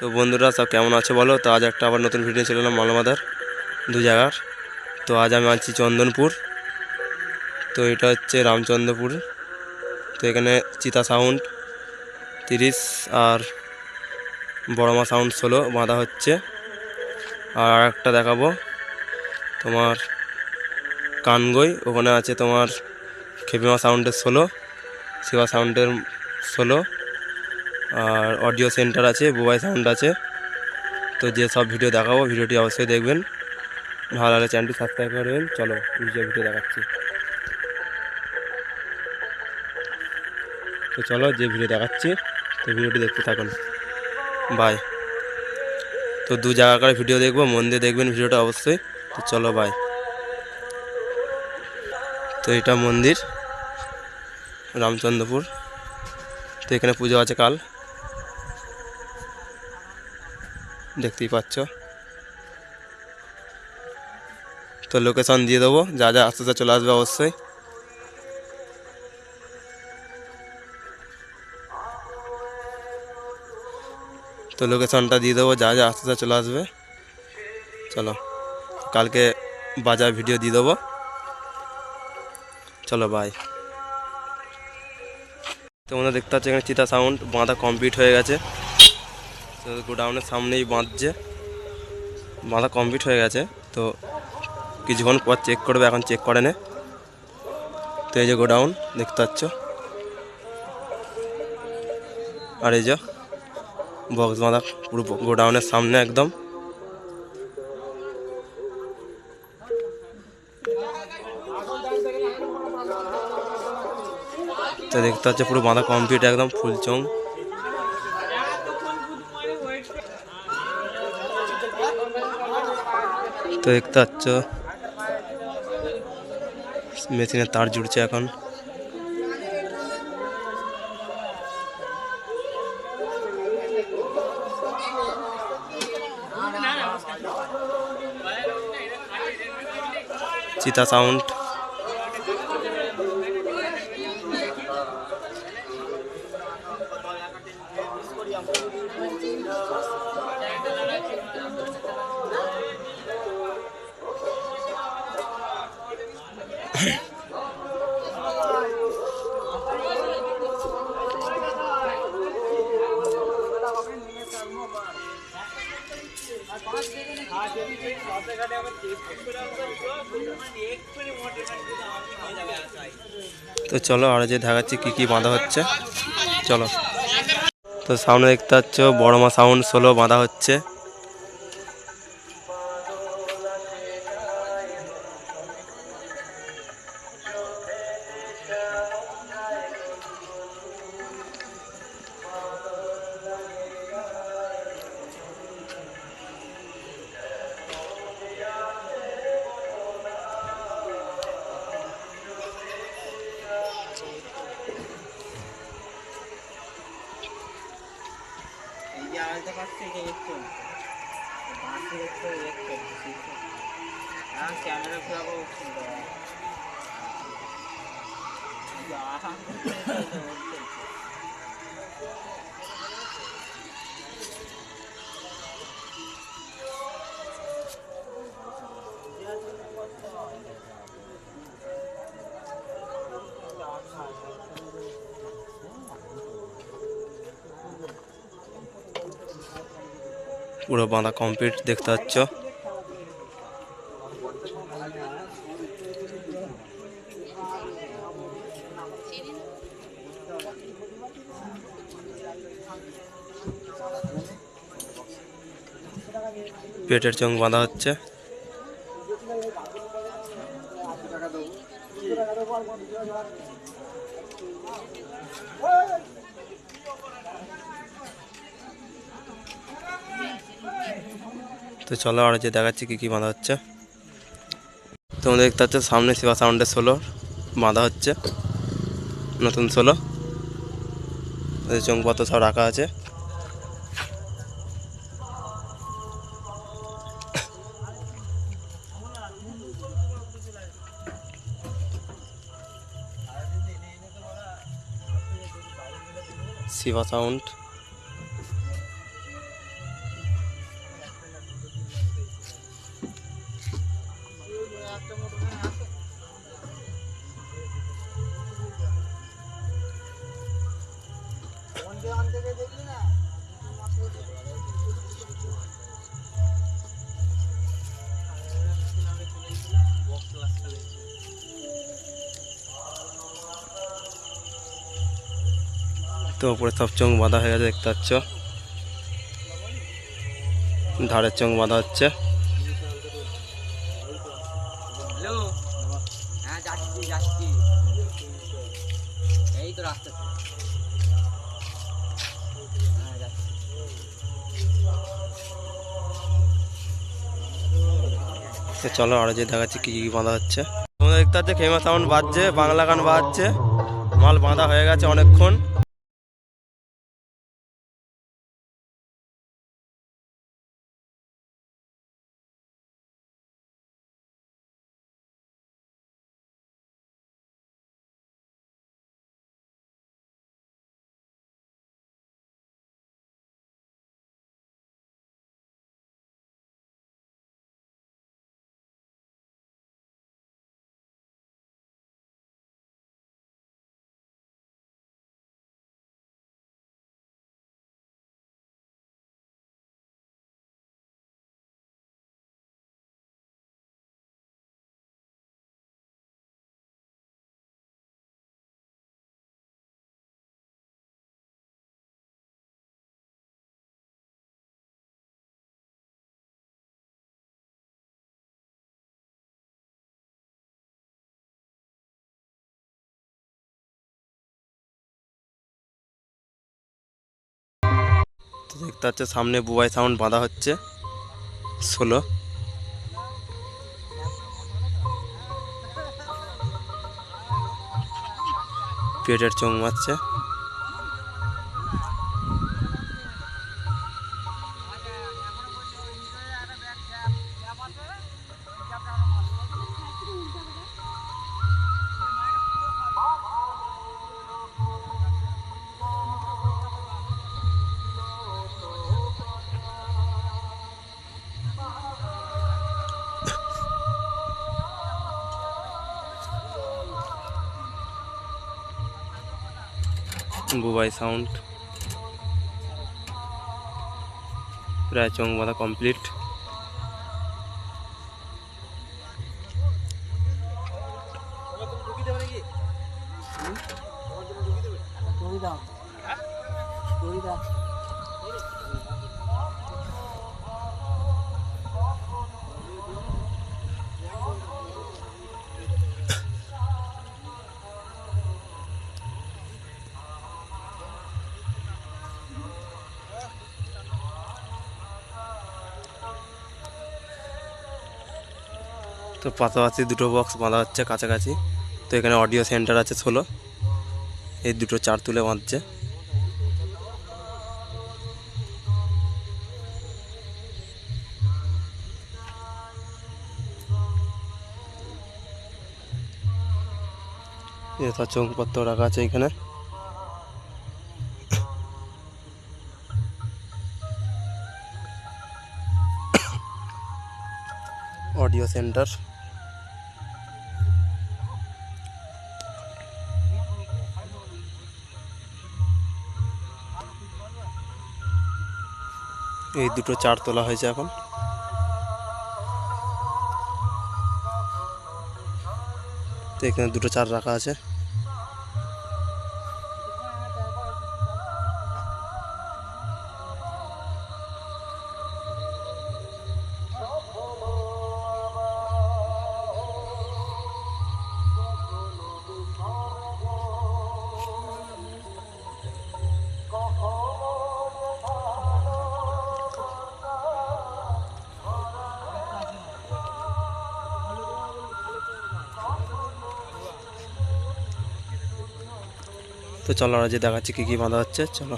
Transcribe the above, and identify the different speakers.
Speaker 1: তো বন্ধুরা, সব কেমন আছে বলো? তো আজ একটা আবার নতুন ভিডিও চলে এলাম মালমাদার দু জায়গার। তো আজ আমি আছি চন্দনপুর। তো এটা হচ্ছে রামচন্দ্রপুর। তো এখানে চিতা সাউন্ড তিরিশ আর বড়মা সাউন্ড ষোলো বাঁধা হচ্ছে। আর একটা দেখাবো। তোমার কানগই, ওখানে আছে তোমার খেপিমা সাউন্ডের ষোলো, শিবা সাউন্ডের ষোলো। আর অডিও সেন্টার আছে বুবাই সাউন্ড আছে। তো যে সব ভিডিও দেখাবো ভিডিওটি অবশ্যই দেখবেন। ভালো লাগলে চ্যানেলটি সাবস্ক্রাইব করবেন চলো ভিডিও ভিডিও দেখাচ্ছি। তো চলো, যে ভিডিও দেখাচ্ছি, তো ভিডিওটি দেখতে থাকুন। বাই তো দু জায়গা করে ভিডিও দেখব, মন দিয়ে দেখবেন ভিডিওটা অবশ্যই। তো চলো বাই তো এটা মন্দির, রামচন্দ্রপুর। তো এখানে পুজো আছে কাল। দেখতেই পাচ্ছ। তো লোকেশন দিয়ে দেবো, যা যা আস্তে আস্তে চলে আসবে অবশ্যই। তো লোকেশনটা দিয়ে দেবো, যা যা আস্তে আস্তে চলে আসবে। চলো, কালকে বাজার ভিডিও দিয়ে দেবো। চলো বাই তোমরা দেখতে পাচ্ছ এখানে চিতা সাউন্ড বাঁধা কমপ্লিট হয়ে গেছে। তো গোডাউনের সামনেই বাঁধছে। বাঁধা কমপ্লিট হয়ে গেছে। তো কিছুক্ষণ পর চেক করবে, এখন চেক করে নে। তো এই যে গোডাউন, দেখতে পাচ্ছ? আর এই যে বক্স বাঁধা পুরো গোডাউনের সামনে একদম। তো দেখতে পাচ্ছ পুরো বাঁধা কমপ্লিট একদম ফুল চং তো দেখতে পাচ্ছ। মেশিনের তার জুড়ছে এখন। চিতা সাউন্ড। তো চলো আরও যে দেখাচ্ছি কি কি বাঁধা হচ্ছে। চলো। তো সামনে দেখতে পাচ্ছ বড় মা সাউন্ড সোলো বাঁধা হচ্ছে।
Speaker 2: এই যে আড়াইটা পাচ্ছে এটা একটু বাঁশি একটু একটু হ্যাঁ ক্যামেরা ঘোরাবো
Speaker 1: পুরো বাঁধা কমপ্লিট দেখতে পাচ্ছ। পেটের চোখ বাঁধা হচ্ছে। তো চলো আর যে দেখাচ্ছি কী কী বাঁধা হচ্ছে। তোমরা দেখতে পাচ্ছ সামনে শিবা সাউন্ডের সোলো বাঁধা হচ্ছে, নতুন সোলো। চোখপত্র সব রাখা আছে। শিবা সাউন্ড। তো উপরে সব চোখ বাঁধা হয়ে গেছে, দেখতে পাচ্ছ। ধারের চোখ বাঁধা হচ্ছে।
Speaker 2: হ্যাঁ রাস্তা
Speaker 1: চলো আরও যে দেখাচ্ছি কি কি বাঁধা হচ্ছে। তোমরা দেখতে পাচ্ছ, খেমা সাউন্ড বাজছে, বাংলা গান বাজছে, মাল বাঁধা হয়ে গেছে অনেকক্ষণ। তো দেখতে পাচ্ছ সামনে বুবাই সাউন্ড বাঁধা হচ্ছে। ষোলো পেটের চোখ মারছে বুবাই সাউন্ড। প্রায় চং বাঁধা কমপ্লিট
Speaker 2: দড়ি দাও দড়ি দাও
Speaker 1: তো পাশাপাশি দুটো বক্স বাঁধা হচ্ছে কাছাকাছি। তো এখানে অডিও সেন্টার আছে ষোলো। এই দুটো চার তুলে বাঁধছে। এটা চৌকপত্র রাখা আছে এখানে। অডিও সেন্টার এই দুটো চার তোলা হয়েছে এখন। এখানে দুটো চার রাখা আছে। তো চলো আমরা যে দেখাচ্ছি কী কী বাঁধা হচ্ছে চলো।